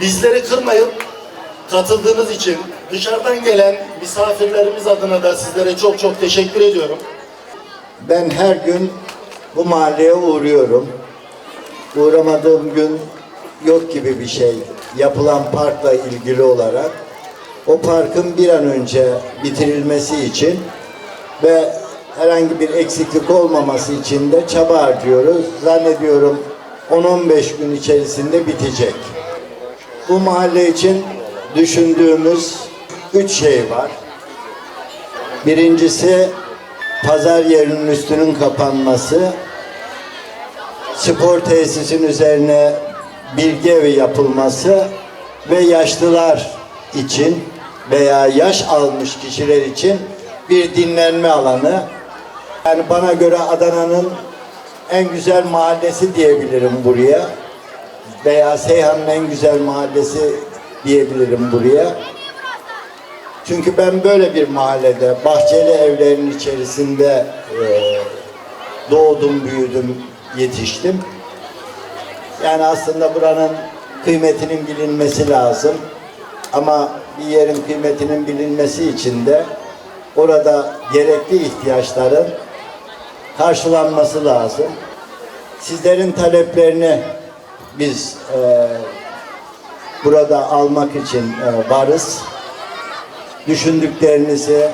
bizleri kırmayıp katıldığınız için dışarıdan gelen misafirlerimiz adına da sizlere çok çok teşekkür ediyorum. Ben her gün bu mahalleye uğruyorum. Uğramadığım gün yok gibi bir şey. Yapılan parkla ilgili olarak o parkın bir an önce bitirilmesi için ve herhangi bir eksiklik olmaması için de çaba harcıyoruz. Zannediyorum 10-15 gün içerisinde bitecek. Bu mahalle için düşündüğümüz üç şey var. Birincisi pazar yerinin üstünün kapanması, spor tesisin üzerine bilgi evi yapılması ve yaşlılar için veya yaş almış kişiler için bir dinlenme alanı. Yani bana göre Adana'nın en güzel mahallesi diyebilirim buraya. Veya Seyhan'ın en güzel mahallesi diyebilirim buraya. Çünkü ben böyle bir mahallede, bahçeli evlerin içerisinde e, doğdum, büyüdüm, yetiştim. Yani aslında buranın kıymetinin bilinmesi lazım. Ama bir yerin kıymetinin bilinmesi için de orada gerekli ihtiyaçların karşılanması lazım. Sizlerin taleplerini biz e, burada almak için e, varız düşündüklerinizi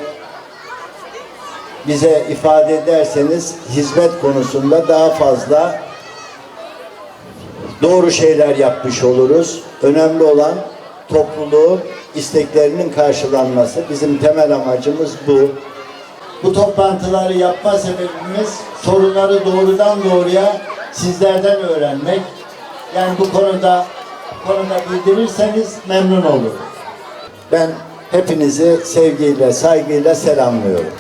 bize ifade ederseniz hizmet konusunda daha fazla doğru şeyler yapmış oluruz. Önemli olan topluluğun isteklerinin karşılanması. Bizim temel amacımız bu. Bu toplantıları yapma sebebimiz sorunları doğrudan doğruya sizlerden öğrenmek. Yani bu konuda konuda bildirirseniz memnun olurum. Ben hepinizi sevgiyle, saygıyla selamlıyorum.